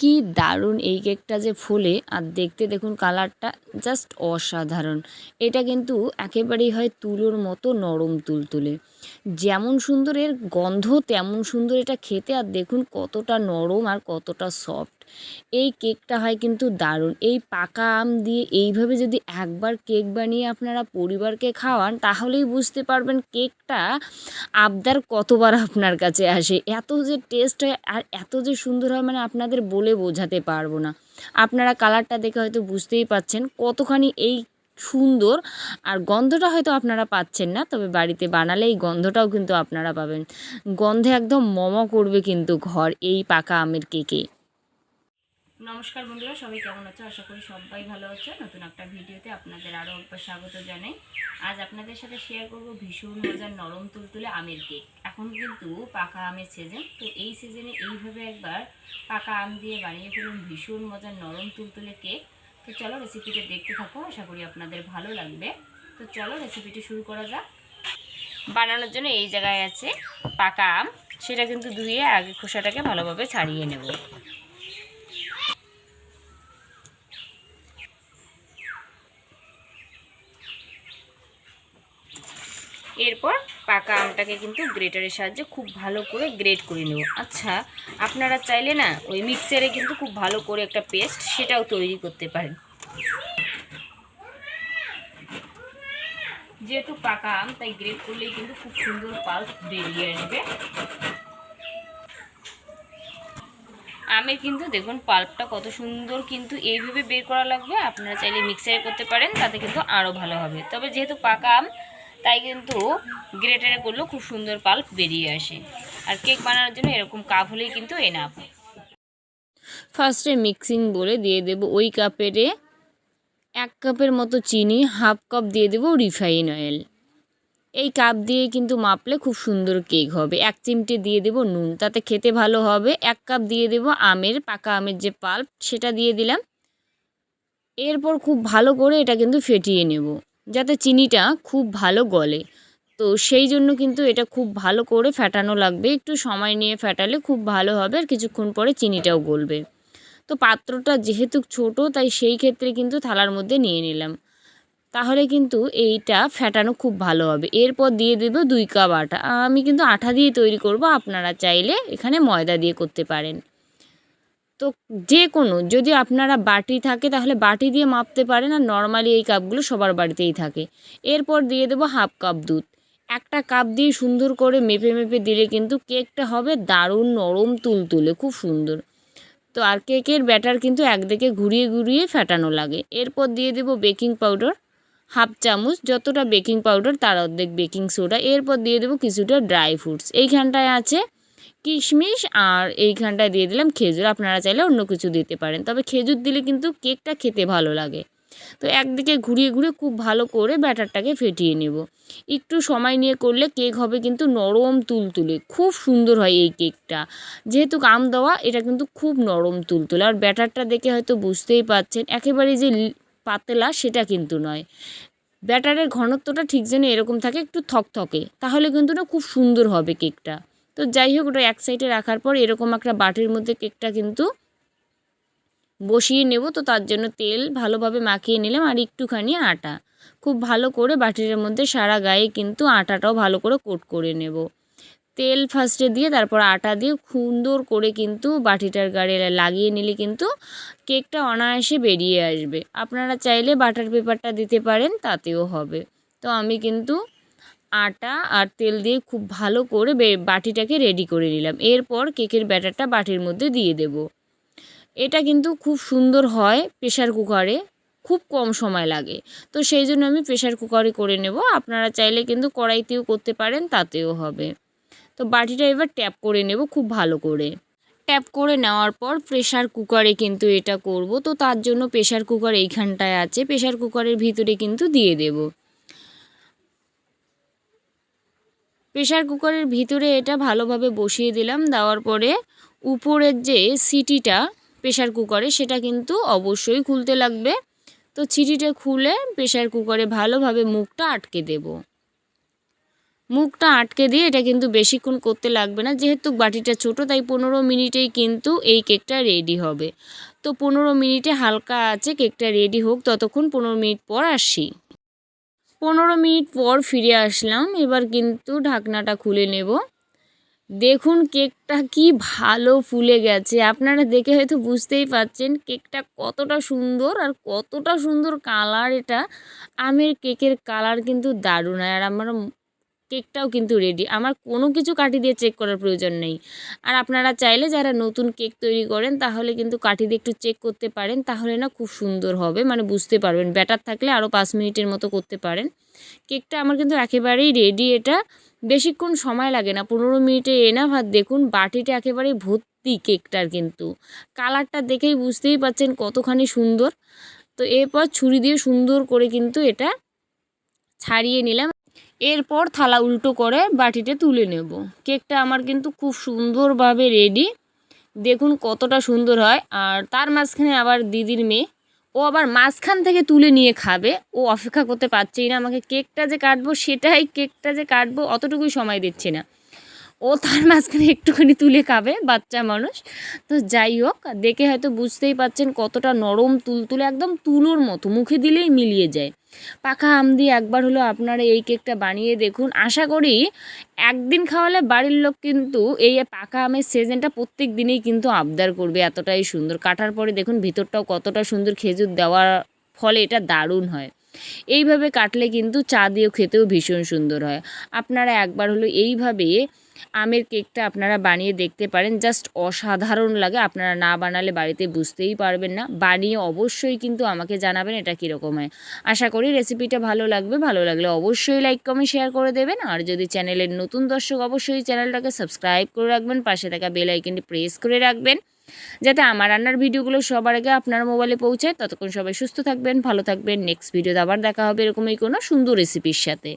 কি দারুণ এই কেকটা যে ফোলে। আর দেখতে দেখুন কালারটা জাস্ট অসাধারণ। এটা কিন্তু একেবারেই হয় তুলোর মতো নরম তুলতুলে। যেমন সুন্দর এর গন্ধ, তেমন সুন্দর এটা খেতে। আর দেখুন কতটা নরম আর কতটা সফট এই কেকটা হয় কিন্তু দারুণ। এই পাকা আম দিয়ে এইভাবে যদি একবার কেক বানিয়ে আপনারা পরিবারকে খাওয়ান, তাহলেই বুঝতে পারবেন কেকটা আবদার কতবার আপনার কাছে আসে। এত যে টেস্ট হয় আর এত যে সুন্দর হয় মানে আপনাদের বলে বোঝাতে পারব না। আপনারা কালারটা দেখে হয়তো বুঝতেই পাচ্ছেন কতখানি এই সুন্দর আর গন্ধটা হয়তো আপনারা পাচ্ছেন না, তবে বাড়িতে বানালে এই গন্ধটাও কিন্তু আপনারা পাবেন। গন্ধে একদম মম করবে কিন্তু ঘর, এই পাকা আমের কেকে। নমস্কার বন্ধুরা, সবাই কেমন আছো? আশা করি সবাই ভালো আছো। নতুন একটা ভিডিওতে আপনাদের আরও একবার স্বাগত জানাই। আজ আপনাদের সাথে শেয়ার করব ভীষণ মজার নরম তুলতুলে আমের কেক। এখন কিন্তু পাকা আমের সিজন তো এই সিজনে এইভাবে একবার পাকা আম দিয়ে বানিয়ে ফেলুন ভীষণ মজার নরম তুলতুলে কেক। তো চলো রেসিপিটা দেখতে থাকো, আশা করি আপনাদের ভালো লাগবে। তো চলো রেসিপিটি শুরু করা যাক। বানানোর জন্য এই জায়গায় আছে পাকা আম, সেটা কিন্তু ধুয়ে আগে খোসাটাকে ভালোভাবে ছাড়িয়ে নেব। এরপর পাকা আমটাকে কিন্তু গ্রেটারের সাহায্যে খুব ভালো করে গ্রেট করে নেব। আচ্ছা আপনারা চাইলে না, ওই মিক্সারে কিন্তু খুব ভালো করে একটা পেস্ট সেটাও তৈরি করতে পারেন। যেহেতু পাকা আম, তাই গ্রেট করলেই কিন্তু খুব সুন্দর পাল্প বেরিয়ে আসবে। আমের কিন্তু দেখুন, পাল্পটা কত সুন্দর কিন্তু এইভাবে বের করা লাগবে। আপনারা চাইলে মিক্সারে করতে পারেন, তাতে কিন্তু আরও ভালো হবে। তবে যেহেতু পাকা আম তাই কিন্তু গ্রেটারে করলেও খুব সুন্দর পাল্প বেরিয়ে আসে। আর কেক বানানোর জন্য এরকম কাপ হলেই কিন্তু এনাফ ফার্স্টে মিক্সিং বলে দিয়ে দেব ওই কাপেরে এক কাপের মতো চিনি হাফ কাপ দিয়ে দেব রিফাইন অয়েল এই কাপ দিয়ে কিন্তু মাপলে খুব সুন্দর কেক হবে। এক চিমটে দিয়ে দেব নুন, তাতে খেতে ভালো হবে। এক কাপ দিয়ে দেব আমের, পাকা আমের যে পাল্প, সেটা দিয়ে দিলাম। এরপর খুব ভালো করে এটা কিন্তু ফেটিয়ে নেব। যাতে চিনিটা খুব ভালো গলে। তো সেই জন্য কিন্তু এটা খুব ভালো করে ফ্যাটানো লাগবে। একটু সময় নিয়ে ফ্যাটালে খুব ভালো হবে আর কিছুক্ষণ পরে চিনিটাও গলবে। তো পাত্রটা যেহেতু ছোট, তাই সেই ক্ষেত্রে কিন্তু থালার মধ্যে নিয়ে নিলাম। তাহলে কিন্তু এইটা ফ্যাটানো খুব ভালো হবে। এরপর দিয়ে দেব দুই কাপ আটা। আমি কিন্তু আঠা দিয়ে তৈরি করব। আপনারা চাইলে এখানে ময়দা দিয়ে করতে পারেন। তো যে কোনো যদি আপনারা বাটি থাকে তাহলে বাটি দিয়ে মাপতে পারেন আর নর্মালি এই কাপগুলো সবার বাড়িতেই থাকে। এরপর দিয়ে দেবো হাফ কাপ দুধ। একটা কাপ দিয়ে সুন্দর করে মেপে মেপে দিলে কিন্তু কেকটা হবে দারুণ নরম তুলতুলে, খুব সুন্দর। তো আর কেকের ব্যাটার কিন্তু একদিকে ঘুরিয়ে ঘুরিয়ে ফেটানো লাগে। এরপর দিয়ে দেবো বেকিং পাউডার, হাফ চামচ, যতটা বেকিং পাউডার তার অর্ধেক বেকিং সোডা। এরপর দিয়ে দেবো কিছুটা ড্রাই ফ্রুটস। এইখানটায় আছে কিশমিশ আর এইখানটায় দিয়ে দিলাম খেজুর। আপনারা চাইলে অন্য কিছু দিতে পারেন। তবে খেজুর দিলে কিন্তু কেকটা খেতে ভালো লাগে। তো একদিকে ঘুরিয়ে ঘুরিয়ে খুব ভালো করে ব্যাটারটাকে ফেটিয়ে নেব। একটু সময় নিয়ে করলে কেক হবে কিন্তু নরম তুলতুলে। খুব সুন্দর হয় এই কেকটা। যেহেতু কাম দেওয়া, এটা কিন্তু খুব নরম তুলতুলে। আর ব্যাটারটা দেখে হয়তো বুঝতেই পাচ্ছেন, একেবারে যে পাতলা সেটা কিন্তু নয়। ব্যাটারের ঘনত্বটা ঠিক যেন এরকম থাকে, একটু থকথকে। তাহলে কিন্তু না খুব সুন্দর হবে কেকটা। তো যাই হোক, ওটা এক সাইডে রাখার পর এরকম একটা বাটির মধ্যে কেকটা কিন্তু বসিয়ে নেব। তো তার জন্য তেল ভালোভাবে মাখিয়ে নিলাম আর একটুখানি আটা। খুব ভালো করে বাটির মধ্যে সারা গায়ে কিন্তু আটাটাও ভালো করে কোট করে নেব। তেল ফার্স্টে দিয়ে, তারপর আটা দিয়ে সুন্দর করে কিন্তু বাটিটার গাড়ি লাগিয়ে নিলে কিন্তু কেকটা অনায়াসে বেরিয়ে আসবে। আপনারা চাইলে বাটার পেপারটা দিতে পারেন, তাতেও হবে। তো আমি কিন্তু আটা আর তেল দিয়ে খুব ভালো করে বাটিটাকে রেডি করে নিলাম। এরপর কেকের ব্যাটারটা বাটির মধ্যে দিয়ে দেব। এটা কিন্তু খুব সুন্দর হয় প্রেশার কুকারে খুব কম সময় লাগে। তো সেই জন্য আমি প্রেশার কুকারে করে নেব। আপনারা চাইলে কিন্তু কড়াইতেও করতে পারেন, তাতেও হবে। তো বাটিটা এবার ট্যাপ করে নেব খুব ভালো করে। ট্যাপ করে নেওয়ার পর প্রেশার কুকারে কিন্তু এটা করব। তো তার জন্য প্রেশার কুকার এইখানটায় আছে। প্রেশার কুকারের ভিতরে কিন্তু দিয়ে দেব। প্রেশার কুকারের ভিতরে এটা ভালোভাবে বসিয়ে দিলাম। দেওয়ার পরে উপরের যে সিটিটা প্রেশার কুকারে, সেটা কিন্তু অবশ্যই খুলতে লাগবে। তো ছিটিটা খুলে প্রেশার কুকারে ভালোভাবে মুখটা আটকে দেব। মুখটা আটকে দিয়ে এটা কিন্তু বেশিক্ষণ করতে লাগবে না। যেহেতু বাটিটা ছোট, তাই পনেরো মিনিটেই কিন্তু এই কেকটা রেডি হবে। তো পনেরো মিনিটে হালকা আছে, কেকটা রেডি হোক। ততক্ষণ পনেরো মিনিট পর আসি। পনেরো মিনিট পর ফিরে আসলাম। এবার কিন্তু ঢাকনাটা খুলে নেব। দেখুন কেকটা কি ভালো ফুলে গেছে। আপনারা দেখে হয়তো বুঝতেই পাচ্ছেন কেকটা কতটা সুন্দর আর কতটা সুন্দর কালার এটা। আমের কেকের কালার কিন্তু দারুণ। আর আমার কেকটাও কিন্তু রেডি আমার কোনো কিছু কাঠি দিয়ে চেক করার প্রয়োজন নেই। আর আপনারা চাইলে যারা নতুন কেক তৈরি করেন, তাহলে কিন্তু কাঠি দিয়ে একটু চেক করতে পারেন, তাহলে না খুব সুন্দর হবে। মানে বুঝতে পারবেন ব্যাটার থাকলে আরও পাঁচ মিনিটের মতো করতে পারেন। কেকটা আমার কিন্তু একেবারেই রেডি এটা বেশিক্ষণ সময় লাগে না, পনেরো মিনিটে এনা ভাত দেখুন, বাটিটা একেবারেই ভর্তি কেকটার কিন্তু। কালারটা দেখেই বুঝতেই পাচ্ছেন কতখানি সুন্দর। তো এরপর ছুরি দিয়ে সুন্দর করে কিন্তু এটা ছাড়িয়ে নিলাম। এরপর থালা উল্টো করে বাটিতে তুলে নেব। কেকটা আমার কিন্তু খুব সুন্দরভাবে রেডি দেখুন কতটা সুন্দর হয়। আর তার মাঝখানে আবার দিদির মেয়ে, ও আবার মাঝখান থেকে তুলে নিয়ে খাবে। ও অপেক্ষা করতে পারছেই না আমাকে কেকটা যে কাটবো, সেটাই কেকটা যে কাটবো, অতটুকুই সময় দিচ্ছে না। ও তার মাঝখানে একটুখানি তুলে খাবে, বাচ্চা মানুষ। তো যাই হোক, দেখে হয়তো বুঝতেই পাচ্ছেন কতটা নরম তুলতুলে, একদম তুলোর মতো, মুখে দিলেই মিলিয়ে যায়। পাখা আম দিয়ে একবার হলো আপনারা এই কেকটা বানিয়ে দেখুন। আশা করি একদিন খাওয়ালে বাড়ির লোক কিন্তু এই পাকা আমের সিজনটা প্রত্যেক দিনেই কিন্তু আবদার করবে, এতটাই সুন্দর। কাটার পরে দেখুন ভিতরটাও কতটা সুন্দর খেজুর দেওয়ার ফলে এটা দারুণ হয়। এইভাবে কাটলে কিন্তু চা দিয়েও খেতেও ভীষণ সুন্দর হয়। আপনারা একবার হলো এইভাবে আমের কেকটা আপনারা বানিয়ে দেখতে পারেন। জাস্ট অসাধারণ লাগে, আপনারা না বানালে বাড়িতে বুঝতেই পারবেন না। বানিয়ে অবশ্যই কিন্তু আমাকে জানাবেন এটা কীরকম হয়। আশা করি রেসিপিটা ভালো লাগবে। ভালো লাগলে অবশ্যই লাইক, কমেন্ট, শেয়ার করে দেবেন। আর যদি চ্যানেলের নতুন দর্শক, অবশ্যই চ্যানেলটাকে সাবস্ক্রাইব করে রাখবেন। পাশে থাকা বেল আইকনটি প্রেস করে রাখবেন। যাতে আমার রান্নার ভিডিওগুলো সবার আগে আপনার মোবাইলে পৌঁছায়। ততক্ষণ সবাই সুস্থ থাকবেন, ভালো থাকবেন। নেক্সট ভিডিওতে আবার দেখা হবে এরকমই কোনো সুন্দর রেসিপির সাথে।